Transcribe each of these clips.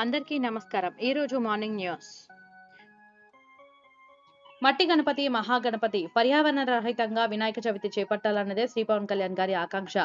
అందరికీ నమస్కారం. ఈరోజు మార్నింగ్ న్యూస్. మట్టి గణపతి మహాగణపతి పర్యావరణ రహితంగా వినాయక చవితి చేపట్టాలన్నదే శ్రీ పవన్ కళ్యాణ్ గారి ఆకాంక్ష.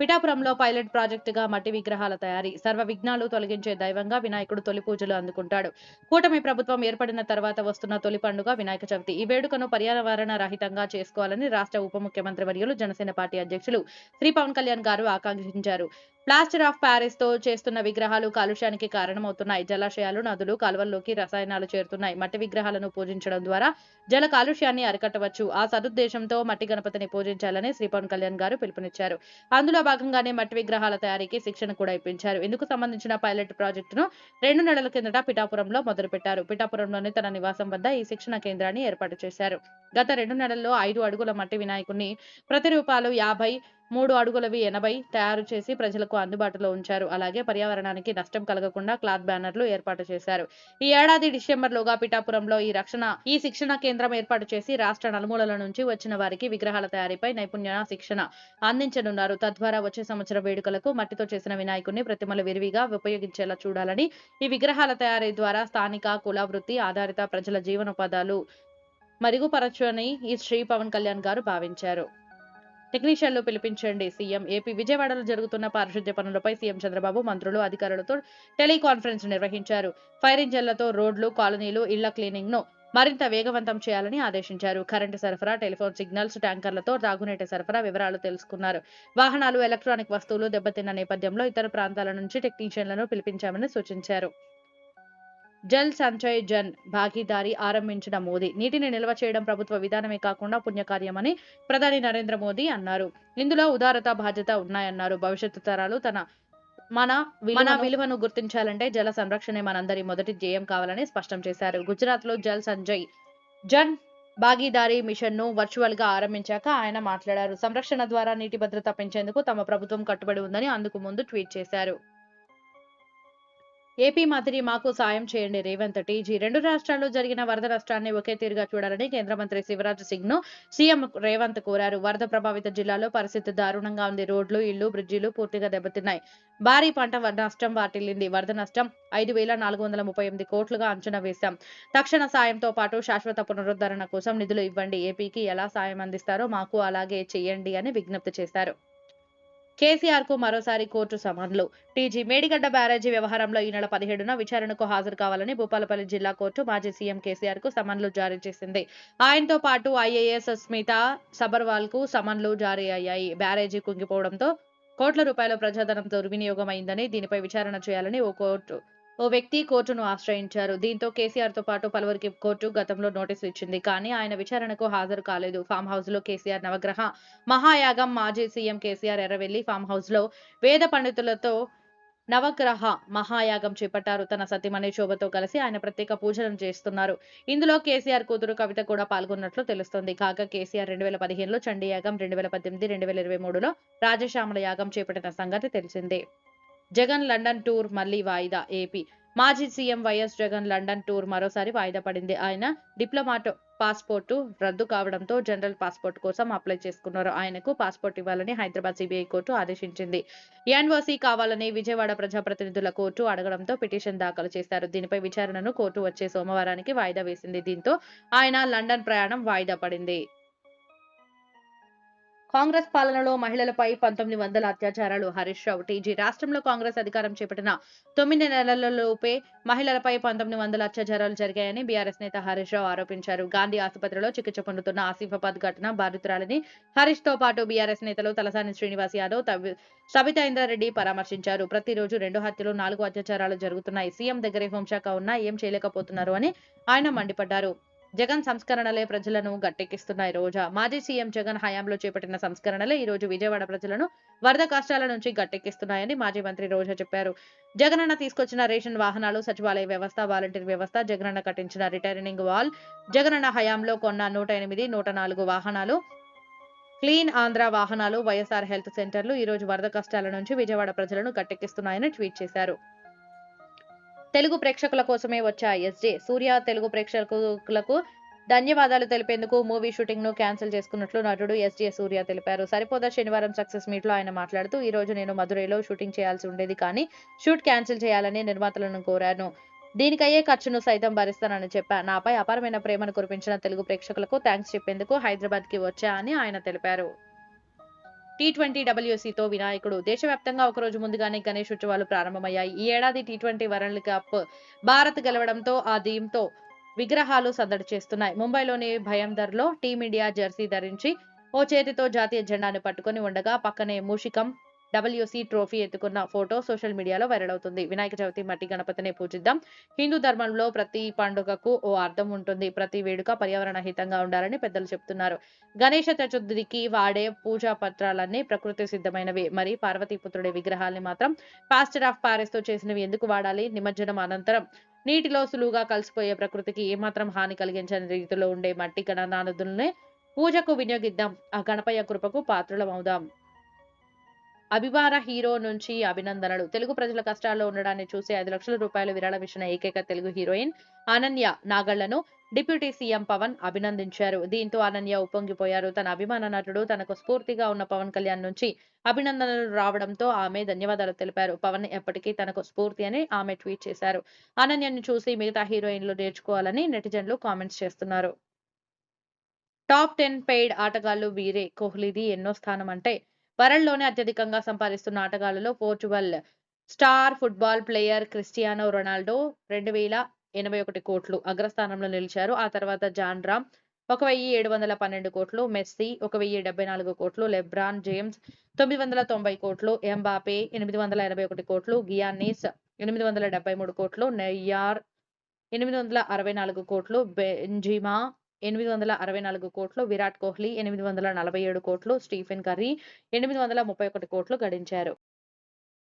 పిఠాపురంలో పైలట్ ప్రాజెక్టుగా మట్టి విగ్రహాల తయారీ సర్వ విఘ్నాలు తొలగించే దైవంగా వినాయకుడు తొలి పూజలు అందుకుంటాడు. కూటమి ప్రభుత్వం ఏర్పడిన తర్వాత వస్తున్న తొలి పండుగ వినాయక చవితి. ఈ వేడుకను పర్యావరణ రహితంగా చేసుకోవాలని రాష్ట్ర ఉప ముఖ్యమంత్రి వర్యులు జనసేన పార్టీ అధ్యక్షులు శ్రీ పవన్ కళ్యాణ్ గారు ఆకాంక్షించారు. ప్లాస్టర్ ఆఫ్ ప్యారిస్తో చేస్తున్న విగ్రహాలు కాలుష్యానికి కారణమవుతున్నాయి. జలాశయాలు నదులు కాలువల్లోకి రసాయనాలు చేరుతున్నాయి. మట్టి విగ్రహాలను పూజించడం ద్వారా జల కాలుష్యాన్ని అరికట్టవచ్చు. ఆ సదుద్దేశంతో మట్టి గణపతిని పూజించాలని శ్రీ పవన్ కళ్యాణ్ గారు పిలుపునిచ్చారు. అందులో భాగంగానే మట్టి విగ్రహాల తయారీకి శిక్షణ కూడా ఇప్పించారు. ఇందుకు సంబంధించిన పైలట్ ప్రాజెక్టును రెండు నెలల కిందట పిఠాపురంలో మొదలుపెట్టారు. పిఠాపురంలోని తన నివాసం వద్ద ఈ శిక్షణ కేంద్రాన్ని ఏర్పాటు చేశారు. గత రెండు నెలల్లో ఐదు అడుగుల మట్టి వినాయకుడిని ప్రతిరూపాలు యాభై మూడు అడుగులవి ఎనభై తయారు చేసి ప్రజలకు అందుబాటులో ఉంచారు. అలాగే పర్యావరణానికి నష్టం కలగకుండా క్లాత్ బ్యానర్లు ఏర్పాటు చేశారు. ఈ ఏడాది డిసెంబర్లోగా పిఠాపురంలో ఈ రక్షణ ఈ శిక్షణ కేంద్రం ఏర్పాటు చేసి రాష్ట్ర నలుమూలల నుంచి వచ్చిన వారికి విగ్రహాల తయారీపై నైపుణ్య శిక్షణ అందించనున్నారు. తద్వారా వచ్చే సంవత్సరం వేడుకలకు మట్టితో చేసిన వినాయకుడిని ప్రతిమలు విరివిగా ఉపయోగించేలా చూడాలని ఈ విగ్రహాల తయారీ ద్వారా స్థానిక కుల వృత్తి ఆధారిత ప్రజల జీవనోపాధాలు మరుగుపరచని ఈ శ్రీ పవన్ కళ్యాణ్ గారు భావించారు. టెక్నీషియన్లు పిలిపించండి. సీఎం ఏపీ విజయవాడలో జరుగుతున్న పారిశుద్ధ్య పనులపై సీఎం చంద్రబాబు మంత్రులు అధికారులతో టెలికాన్ఫరెన్స్ నిర్వహించారు. ఫైర్ ఇంజన్లతో రోడ్లు కాలనీలు ఇళ్ళ క్లీనింగ్ను మరింత వేగవంతం చేయాలని ఆదేశించారు. కరెంటు సరఫరా టెలిఫోన్ సిగ్నల్స్ ట్యాంకర్లతో తాగునీటి సరఫరా వివరాలు తెలుసుకున్నారు. వాహనాలు ఎలక్ట్రానిక్ వస్తువులు దెబ్బతిన్న నేపథ్యంలో ఇతర ప్రాంతాల నుంచి టెక్నీషియన్లను పిలిపించామని సూచించారు. జల్ సంచయ్ జన్ భాగీదారీ ఆరంభించిన మోదీ. నీటిని నిల్వ చేయడం ప్రభుత్వ విధానమే కాకుండా పుణ్యకార్యమని ప్రధాని నరేంద్ర మోదీ అన్నారు. ఇందులో ఉదారత బాధ్యత ఉన్నాయన్నారు. భవిష్యత్తు తరాలు తన మన మన విలువను గుర్తించాలంటే జల సంరక్షణే మనందరి మొదటి ధ్యేయం కావాలని స్పష్టం చేశారు. గుజరాత్లో జల్ సంజయ్ జన్ భాగీదారీ మిషన్ను వర్చువల్గా ఆరంభించాక ఆయన మాట్లాడారు. సంరక్షణ ద్వారా నీటి భద్రత పెంచేందుకు తమ ప్రభుత్వం కట్టుబడి ఉందని అందుకు ముందు ట్వీట్ చేశారు. ఏపీ మాదిరి మాకు సాయం చేయండి. రేవంత్ టీజీ రెండు రాష్ట్రాల్లో జరిగిన వరద నష్టాన్ని ఒకే తీరుగా చూడాలని కేంద్ర మంత్రి శివరాజ్ సింగ్ను సీఎం రేవంత్ కోరారు. వరద ప్రభావిత జిల్లాలో పరిస్థితి దారుణంగా ఉంది. రోడ్లు ఇళ్ళు బ్రిడ్జిలు పూర్తిగా దెబ్బతిన్నాయి. భారీ పంట నష్టం వాటిల్లింది. వరద నష్టం ఐదు వేల నాలుగు వందల ముప్పై ఎనిమిది కోట్లుగా అంచనా వేశాం. తక్షణ సాయంతో పాటు శాశ్వత పునరుద్ధరణ కోసం నిధులు ఇవ్వండి. ఏపీకి ఎలా సాయం అందిస్తారో మాకు అలాగే చేయండి అని విజ్ఞప్తి చేశారు. కేసీఆర్కు మరోసారి కోర్టు సమన్లు. టీజీ మేడిగడ్డ బ్యారేజీ వ్యవహారంలో ఈ నెల పదిహేడున విచారణకు హాజరు కావాలని భూపాలపల్లి జిల్లా కోర్టు మాజీ సీఎం కేసీఆర్కు సమన్లు జారీ చేసింది. ఆయనతో పాటు ఐఏఎస్ స్మిత సబర్వాల్కు సమన్లు జారీ అయ్యాయి. బ్యారేజీ కుంగిపోవడంతో కోట్ల రూపాయల ప్రజాధనం దుర్వినియోగం అయిందని దీనిపై విచారణ చేయాలని ఓ కోర్టు ఓ వ్యక్తి కోర్టును ఆశ్రయించారు. దీంతో కేసీఆర్తో పాటు పలువురికి కోర్టు గతంలో నోటీసు ఇచ్చింది. కానీ ఆయన విచారణకు హాజరు కాలేదు. ఫామ్ హౌస్లో కేసీఆర్ నవగ్రహ మహాయాగం మాజీ సీఎం కేసీఆర్ ఎర్రవెల్లి ఫామ్ హౌస్లో వేద పండితులతో నవగ్రహ మహాయాగం చేపట్టారు. తన సతీమణి శోభతో కలిసి ఆయన ప్రత్యేక పూజలను చేస్తున్నారు. ఇందులో కేసీఆర్ కూతురు కవిత కూడా పాల్గొన్నట్లు తెలుస్తోంది. కాగా కేసీఆర్ రెండు వేల పదిహేనులో చండీ యాగం రెండు వేల పద్దెనిమిది రెండు వేల ఇరవై మూడులో రాజశ్యామల యాగం చేపట్టిన సంగతి తెలిసిందే. జగన్ లండన్ టూర్ మళ్ళీ వాయిదా ఏపీ. మాజీ CM YS Jagan London tour మరోసారి వాయిదా పడింది. ఆయన డిప్లొమాట్ పాస్పోర్టు రద్దు కావడంతో జనరల్ పాస్పోర్ట్ కోసం అప్లై చేసుకున్నారు. ఆయనకు పాస్పోర్ట్ ఇవ్వాలని హైదరాబాద్ సిబిఐ కోర్టు ఆదేశించింది. ఎన్ఓసీ కావాలని విజయవాడ ప్రజాప్రతినిధుల కోర్టు అడగడంతో పిటిషన్ దాఖలు చేశారు. దీనిపై విచారణను కోర్టు వచ్చే సోమవారానికి వాయిదా వేసింది. దీంతో ఆయన లండన్ ప్రయాణం వాయిదా పడింది. కాంగ్రెస్ పాలనలో మహిళలపై పంతొమ్మిది వందల అత్యాచారాలు హరీష్ రావు టీజీ. రాష్ట్రంలో కాంగ్రెస్ అధికారం చేపట్టిన తొమ్మిది నెలలలోపే మహిళలపై పంతొమ్మిది వందల అత్యాచారాలు జరిగాయని బీఆర్ఎస్ నేత హరీష్ రావు ఆరోపించారు. గాంధీ ఆసుపత్రిలో చికిత్స పొందుతున్న ఆసిఫాబాద్ ఘటన బాధితురాలని హరీష్తో పాటు బీఆర్ఎస్ నేతలు తలసాని శ్రీనివాస్ యాదవ్ సబితా ఇంద్రారెడ్డి పరామర్శించారు. ప్రతిరోజు రెండు హత్యలు నాలుగు అత్యాచారాలు జరుగుతున్నాయి. సీఎం దగ్గరే హోంశాఖ ఉన్నా ఏం చేయలేకపోతున్నారు అని ఆయన మండిపడ్డారు. జగన్ సంస్కరణలే ప్రజలను గట్టెక్కిస్తున్నాయి రోజా. మాజీ సీఎం జగన్ హయాంలో చేపట్టిన సంస్కరణలే ఈ రోజు విజయవాడ ప్రజలను వరద కష్టాల నుంచి గట్టెక్కిస్తున్నాయని మాజీ మంత్రి రోజా చెప్పారు. జగనన్న తీసుకొచ్చిన రేషన్ వాహనాలు సచివాలయ వ్యవస్థ వాలంటీర్ వ్యవస్థ జగనన్న కట్టించిన రిటైరింగ్ వాల్ జగనన్న హయాంలో కొన్న నూట ఎనిమిది నూట నాలుగు వాహనాలు క్లీన్ ఆంధ్ర వాహనాలు వైఎస్ఆర్ హెల్త్ సెంటర్లు ఈ రోజు వరద కష్టాల నుంచి విజయవాడ ప్రజలను గట్టెక్కిస్తున్నాయని ట్వీట్ చేశారు. తెలుగు ప్రేక్షకుల కోసమే వచ్చా ఎస్జే. సూర్య తెలుగు ప్రేక్షకులకు ధన్యవాదాలు తెలిపేందుకు మూవీ షూటింగ్ను క్యాన్సిల్ చేసుకున్నట్లు నటుడు ఎస్జే సూర్య తెలిపారు. సరిపోదా శనివారం సక్సెస్ మీట్లో ఆయన మాట్లాడుతూ ఈ రోజు నేను మదురైలో షూటింగ్ చేయాల్సి ఉండేది కానీ షూట్ క్యాన్సిల్ చేయాలని నిర్మాతలను కోరాను. దీనికయ్యే ఖర్చును సైతం భరిస్తానని చెప్పా. నాపై అపారమైన ప్రేమను కురిపించిన తెలుగు ప్రేక్షకులకు థ్యాంక్స్ చెప్పేందుకు హైదరాబాద్కి వచ్చా అని ఆయన తెలిపారు. టీ ట్వంటీ డబ్ల్యూసీతో వినాయకుడు. దేశవ్యాప్తంగా ఒకరోజు ముందుగానే గణేష్ ఉత్సవాలు ప్రారంభమయ్యాయి. ఈ ఏడాది T twenty world cup Bharat గెలవడంతో ఆ దీంతో విగ్రహాలు సందడి చేస్తున్నాయి. ముంబైలోని భయందర్లో టీమిండియా జెర్సీ ధరించి ఓ చేతితో జాతీయ జెండాను పట్టుకొని ఉండగా పక్కనే మూషికం డబ్ల్యూసీ ట్రోఫీ ఎత్తుకున్న ఫోటో సోషల్ మీడియాలో వైరల్ అవుతుంది. వినాయక చవితి మట్టి గణపతిని పూజిద్దాం. హిందూ ధర్మంలో ప్రతి పండుగకు ఓ అర్థం ఉంటుంది. ప్రతి వేడుక పర్యావరణ హితంగా ఉండాలని పెద్దలు చెప్తున్నారు. గణేష చతుర్థికి వాడే పూజా పత్రాలన్నీ ప్రకృతి సిద్ధమైనవి. మరి పార్వతీపుత్రుడి విగ్రహాల్ని మాత్రం పాస్టర్ ఆఫ్ పారిస్తో చేసినవి ఎందుకు వాడాలి? నిమజ్జనం అనంతరం నీటిలో సులువుగా కలిసిపోయే ప్రకృతికి ఏమాత్రం హాని కలిగించని రీతిలో ఉండే మట్టి గణనాదుల్ని పూజకు వినియోగిద్దాం. ఆ గణపయ్య కృపకు పాత్రలమవుదాం. అభిమాన హీరో నుంచి అభినందనలు. తెలుగు ప్రజల కష్టాల్లో ఉండడాన్ని చూసి ఐదు లక్షల రూపాయలు విరాళం ఇచ్చిన ఏకైక తెలుగు హీరోయిన్ అనన్య నాగళ్ళను డిప్యూటీ సీఎం పవన్ అభినందించారు. దీంతో అనన్య ఉప్పొంగిపోయారు. తన అభిమాన నటుడు తనకు స్ఫూర్తిగా ఉన్న పవన్ కళ్యాణ్ నుంచి అభినందనలు రావడంతో ఆమె ధన్యవాదాలు తెలిపారు. పవన్ ఎప్పటికీ తనకు స్ఫూర్తి అని ఆమె ట్వీట్ చేశారు. అనన్యను చూసి మిగతా హీరోయిన్లు నేర్చుకోవాలని నెటిజన్లు కామెంట్స్ చేస్తున్నారు. టాప్ టెన్ పెయిడ్ ఆటగాళ్ళు వీరే. కోహ్లీది ఎన్నో స్థానం అంటే వరల్డ్లోనే అత్యధికంగా సంపాదిస్తున్న ఆటగాళ్ళలో Portugal star football player Cristiano Ronaldo రెండు వేల ఎనభై ఒకటి కోట్లు అగ్రస్థానంలో నిలిచారు. ఆ తర్వాత జాన్ రామ్ ఒక వెయ్యి ఏడు వందల పన్నెండు కోట్లు మెస్సీ ఒక వెయ్యి డెబ్బై నాలుగు కోట్లు లెబ్రాన్ జేమ్స్ తొమ్మిది వందల తొంభై కోట్లు ఎంబాపే ఎనిమిది వందల ఎనభై ఒకటి కోట్లు గియానీస్ ఎనిమిది వందల డెబ్బై మూడు కోట్లు నెయ్యార్ ఎనిమిది వందల అరవై నాలుగు కోట్లు బెంజిమా ఎనిమిది వందల అరవై నాలుగు కోట్లు విరాట్ కోహ్లీ ఎనిమిది వందల నలభై ఏడు కోట్లు స్టీఫెన్ కర్రీ ఎనిమిది వందల ముప్పై ఒకటి కోట్లు గడించారు.